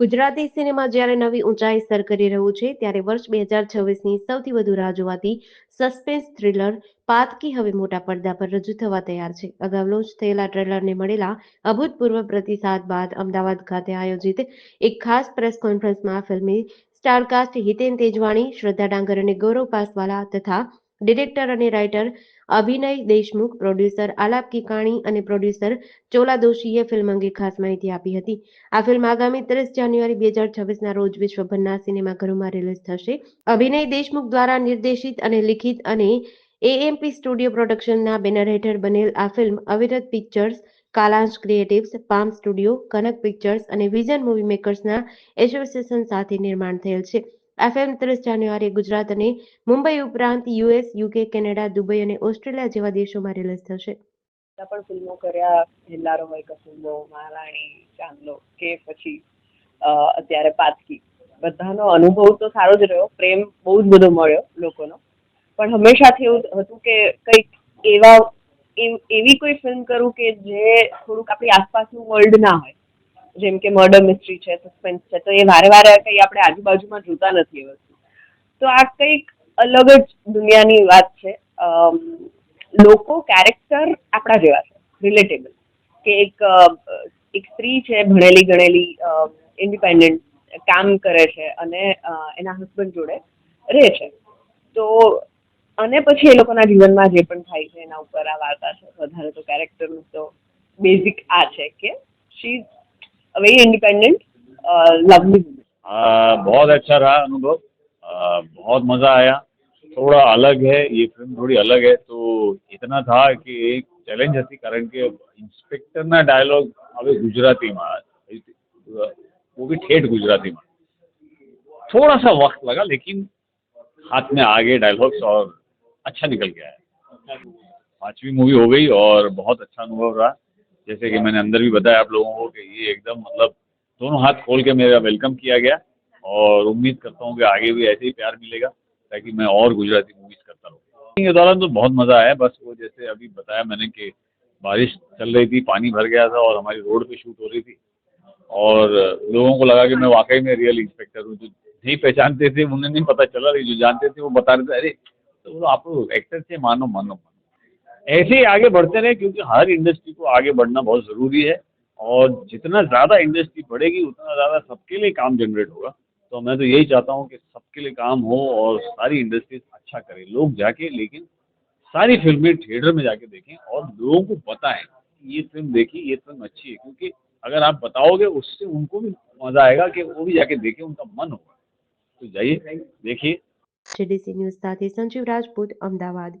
Gujarati cinema જ્યારે નવી ઊંચાઈ સર કરી રહ્યું છે, ત્યારે વર્ષ બે હજાર છવ્વીસની સૌથી વધુ રાહ જોવાતી સસ્પેન્સ થ્રિલર પાતકી હવે મોટા પડદા પર રજૂ થવા તૈયાર છે. અગાઉ લોન્ચ થયેલા ટ્રેલરને મળેલા અભૂતપૂર્વ પ્રતિસાદ બાદ અમદાવાદ ખાતે આયોજિત એક ખાસ પ્રેસ કોન્ફરન્સમાં ફિલ્મી સ્ટારકાસ્ટ હિતેન તેજવાણી, શ્રદ્ધા ડાંગર અને ગૌરવ પાસવાલા તથા ડિરેક્ટર અને રાઇટર અભિનય દેશમુખ, પ્રોડ્યુસર આલાપ કિકાણી અને પ્રોડ્યુસર ચોલા દોશીએ ફિલ્મ અંગે ખાસ માહિતી આપી હતી. આ ફિલ્મ આગામી ત્રીસ જાન્યુઆરી બે હજાર છવ્વીસના રોજ વિશ્વભરના સિનેમાઘરોમાં રિલીઝ થશે. અભિનય દેશમુખ દ્વારા નિર્દેશિત અને લિખિત અને એએમપી સ્ટુડિયો પ્રોડક્શનના બેનર હેઠળ બનેલ આ film Avirat pictures, Kalansh creatives palm studio, Kanak pictures અને વિઝન મૂવી મેકર્સના એસોસિએશન સાથે નિર્માણ થયેલ છે. આ ફિલ્મ ત્રીસ જાન્યુઆરીએ ગુજરાત અને મુંબઈ ઉપરાંત યુએસ, યુકે, કેનેડા, દુબઈ અને ઓસ્ટ્રેલિયા જેવા દેશોમાં રિલીઝ થશે. પણ ફિલ્મો કર્યા હેલ્લારો હોય કસુંબો મહારાણી, ચાંદલો કે પછી અત્યારે પાતકી. બધાનો અનુભવ તો સારો જ રહ્યો. પ્રેમ બહુ જ બધો મળ્યો લોકોનો. પણ હંમેશાથી એવું હતું કે કંઈક એવા એવી કોઈ ફિલ્મ કરું કે જે થોડુંક આપણી આસપાસનું વર્લ્ડ ના હોય. જેમ કે મર્ડર મિસ્ટ્રી છે સસ્પેન્સ છે, તો એ વારે વારે કંઈ આપણે આજુબાજુમાં જોતા નથી એ વસ્તુ. તો આ કંઈક અલગ જ દુનિયાની વાત છે. લોકો કેરેક્ટર આપણા જેવા છે રિલેટેબલ કે એક એક સ્ત્રી છે, ભણેલી ગણેલી ઇન્ડિપેન્ડન્ટ કામ કરે છે અને એના હસબન્ડ જોડે રહે છે. તો અને પછી એ લોકોના જીવનમાં જે પણ થાય છે, એના ઉપર આ વાર્તા છે. વધારે તો કેરેક્ટરનું તો બેઝિક આ છે કે શી वेरी इंडिपेंडेंट लवली बहुत अच्छा रहा अनुभव। बहुत मज़ा आया। थोड़ा अलग है, ये फ़िल्म थोड़ी अलग है तो इतना था कि चैलेंजी कारण की। इंस्पेक्टर ना डायलॉग ડાયલોગ गुजराती में वो भी ठेठ गुजराती में। थोड़ा सा वक्त लगा, लेकिन हाथ में आ गए डायलॉग्स और अच्छा निकल गया है। पांचवी मूवी हो गई और बहुत अच्छा अनुभव रहा। जैसे कि मैंने अंदर भी बताया आप लोगों को कि ये एकदम मतलब दोनों हाथ खोल के मेरा वेलकम किया गया और उम्मीद करता हूँ कि आगे भी ऐसे ही प्यार मिलेगा ताकि मैं और गुजराती मूवीज़ करता रहूँ। के दौरान तो बहुत मज़ा आया, बस वो जैसे अभी बताया मैंने कि बारिश चल रही थी, पानी भर गया था और हमारी रोड पे शूट हो रही थी। और लोगों को लगा कि मैं वाकई में रियल इंस्पेक्टर हूँ, जो नहीं पहचानते थे, उन्हें नहीं पता चला रही जो जानते थे वो बता रहे थे, अरे तो आप एक्टर मानो मानो मानो। ऐसे ही आगे बढ़ते रहे क्योंकि हर इंडस्ट्री को आगे बढ़ना बहुत ज़रूरी है और जितना ज़्यादा इंडस्ट्री बढ़ेगी उतना ज़्यादा सबके लिए काम जनरेट होगा तो मैं तो यही चाहता हूँ कि सबके लिए काम हो और सारी इंडस्ट्रीज अच्छा करें लोग जाके लेकिन सारी फिल्में थिएटर में जाके देखें और लोगों को बताएं कि ये फिल्म देखी ये फिल्म अच्छी है क्योंकि अगर आप बताओगे उससे उनको भी मज़ा आएगा कि वो भी जाके देखें उनका मन होगा तो जाइए देखिए જેડીસી ન્યૂઝ સાથે સંજીવ રાજપૂત અમદાવાદ